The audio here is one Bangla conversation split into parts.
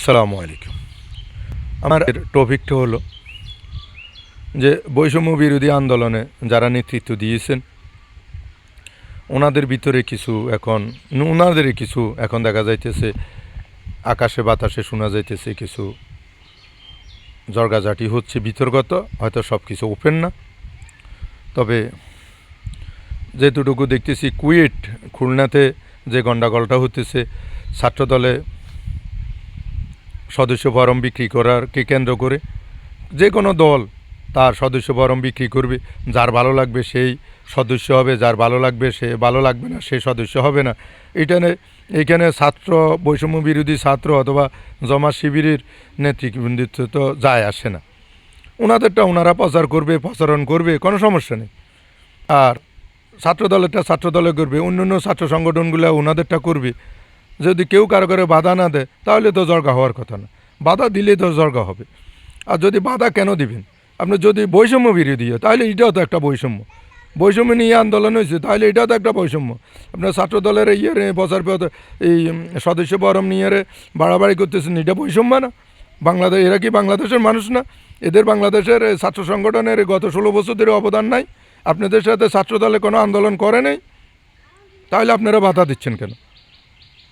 আসসালামু আলাইকুম। আমার টপিকটা হলো যে বৈষম্য বিরোধী আন্দোলনে যারা নেতৃত্ব দিয়েছেন, ওনাদের ভিতরে কিছু এখন, ওনাদের কিছু এখন দেখা যাইতেছে, আকাশে বাতাসে শোনা যাইতেছে কিছু জর্গাজাটি হচ্ছে বিতর্গত, হয়তো সব কিছু ওপেন না। তবে যেটুকু দেখতেছি কুয়েট খুলনাতে যে গন্ডাগোলটা হতেছে, ছাত্রদলে সদস্য ফরম বিক্রি করারকে কেন্দ্র করে যে কোনো দল তার সদস্য ফরম বিক্রি করবে। যার ভালো লাগবে সেই সদস্য হবে, যার ভালো লাগবে সে ভালো লাগবে না সে সদস্য হবে না। এখানে এখানে ছাত্র, বৈষম্য বিরোধী ছাত্র অথবা জমা শিবিরের নেতৃবৃন্দিত্ব তো যায় আসে না। ওনাদেরটা ওনারা প্রচার করবে, প্রচারণ করবে, কোনো সমস্যা নেই। আর ছাত্র দলেরটা ছাত্র দলে করবে অন্য অন্য ছাত্র সংগঠনগুলো ওনাদেরটা করবে। যদি কেউ কারও করে বাধা না দেয় তাহলে তো জর্গা হওয়ার কথা না। বাধা দিলে তো জর্গা হবে। আর যদি বাধা কেন দিবেন? আপনি যদি বৈষম্য বিরোধী হয়, তাহলে এটাও তো একটা বৈষম্য। বৈষম্য নিয়ে আন্দোলন হয়েছে তাহলে এটাও তো একটা বৈষম্য। আপনার ছাত্র দলের ইয়ে বছর পর এই সদস্য বরম নিয়ে বাড়াবাড়ি করতেছেন এটা বৈষম্য না? বাংলাদেশ এরা কি বাংলাদেশের মানুষ না? এদের বাংলাদেশের ছাত্র সংগঠনের গত ষোলো বছর ধরে অবদান নাই। আপনাদের সাথে ছাত্র দলে কোনো আন্দোলন করে নেই? তাহলে আপনারা বাধা দিচ্ছেন কেন?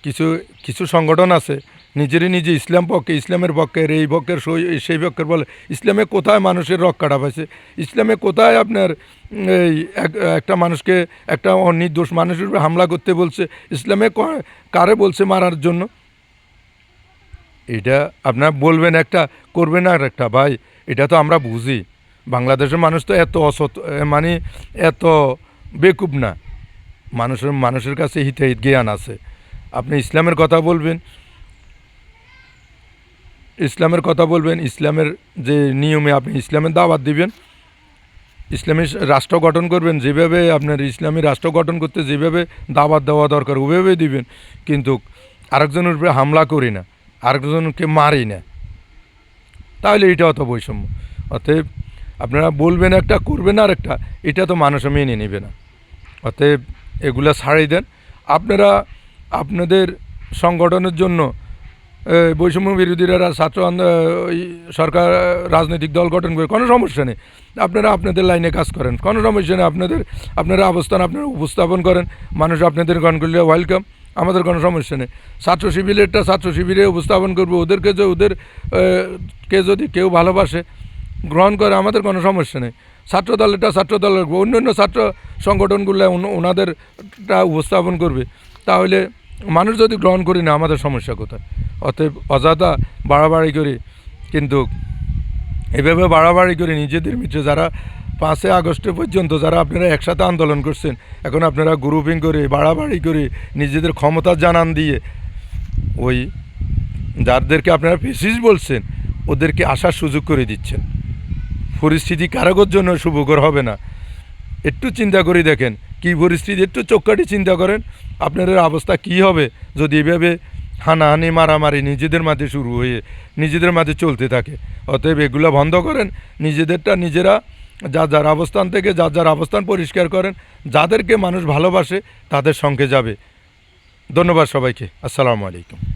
কিছু কিছু সংগঠন আছে নিজেরই নিজে ইসলাম পক্ষে ইসলামের পক্ষের এই পক্ষের সই- পক্ষের বলে ইসলামে কোথায় মানুষের রক কাটা পাইছে? ইসলামে কোথায় আপনার এই এক- একটা মানুষকে একটা নির্দোষ মানুষের উপরে হামলা করতে বলছে? ইসলামে কারে বলছে মারার জন্য? এটা আপনার বলবেন একটা করবেন আর একটা ভাই এটা তো আমরা বুঝি। বাংলাদেশের মানুষ তো এত অসত এ, মানে এত বেকুব না। মানুষের মানুষের কাছে হিতাহিত জ্ঞান আছে। আপনি ইসলামের কথা বলবেন, ইসলামের কথা বলবেন, ইসলামের যে নিয়মে আপনি ইসলামের দাওয়াত দিবেন, ইসলামী রাষ্ট্র গঠন করবেন, যেভাবে আপনার ইসলামী রাষ্ট্র গঠন করতে যেভাবে দাওয়াত দেওয়া দরকার, ওভাবেই দিবেন। কিন্তু আরেকজনের উপরে হামলা করি না, আরেকজনকে মারি না। তাহলে এটা অত বৈষম্য। অতএব আপনারা বলবেন একটা, করবেন আর একটা এটা তো মানুষ মেনে নেবে না। অতএব এগুলা ছাড়িয়ে দেন। আপনারা আপনাদের সংগঠনের জন্য বৈষম্য বিরোধীরা ছাত্র সরকার রাজনৈতিক দল গঠন করে, কোনো সমস্যা নেই। আপনারা আপনাদের লাইনে কাজ করেন, কোনো সমস্যা নেই। আপনাদের, আপনারা অবস্থান আপনারা উপস্থাপন করেন, মানুষ আপনাদের গান করলে ওয়েলকাম, আমাদের কোনো সমস্যা নেই। ছাত্র শিবিরেরটা ছাত্র শিবিরে উপস্থাপন করবে, ওদেরকে যে ওদের কে যদি কেউ ভালোবাসে, গ্রহণ করে, আমাদের কোনো সমস্যা নেই। ছাত্র দলেরটা ছাত্র দলের অন্য অন্য ছাত্র সংগঠনগুলো ওনাদেরটা উপস্থাপন করবে। তাহলে মানুষ যদি গ্রহণ করি না, আমাদের সমস্যা কোথায়? অতএব অযথা বাড়াবাড়ি করি, কিন্তু এভাবে বাড়াবাড়ি করে, নিজেদের মিত্রে যারা পাঁচই আগস্ট পর্যন্ত যারা আপনারা একসাথে আন্দোলন করছেন, এখন আপনারা গ্রুপিং করে, বাড়াবাড়ি করে, নিজেদের ক্ষমতা জানান দিয়ে, ওই যাদেরকে আপনারা পেশিস বলছেন, ওদেরকে আসার সুযোগ করে দিচ্ছেন। পরিস্থিতি কারোর জন্য শুভকর হবে না। একটু চিন্তা করে দেখেন কী পরিস্থিতি? একটু চোখকাটি চিন্তা করেন, আপনাদের অবস্থা কি হবে? যদি এভাবে হানাহানি, মারামারি নিজেদের মাঝে শুরু হয়ে, নিজেদের মাঝে চলতে থাকে, অতএব এগুলো বন্ধ করেন, নিজেদেরটা নিজেরা যা যার অবস্থান থেকে, যা যার অবস্থান পরিষ্কার করেন, যাদেরকে মানুষ ভালোবাসে, তাদের সঙ্গে যাবে। ধন্যবাদ সবাইকে। আসসালামু আলাইকুম।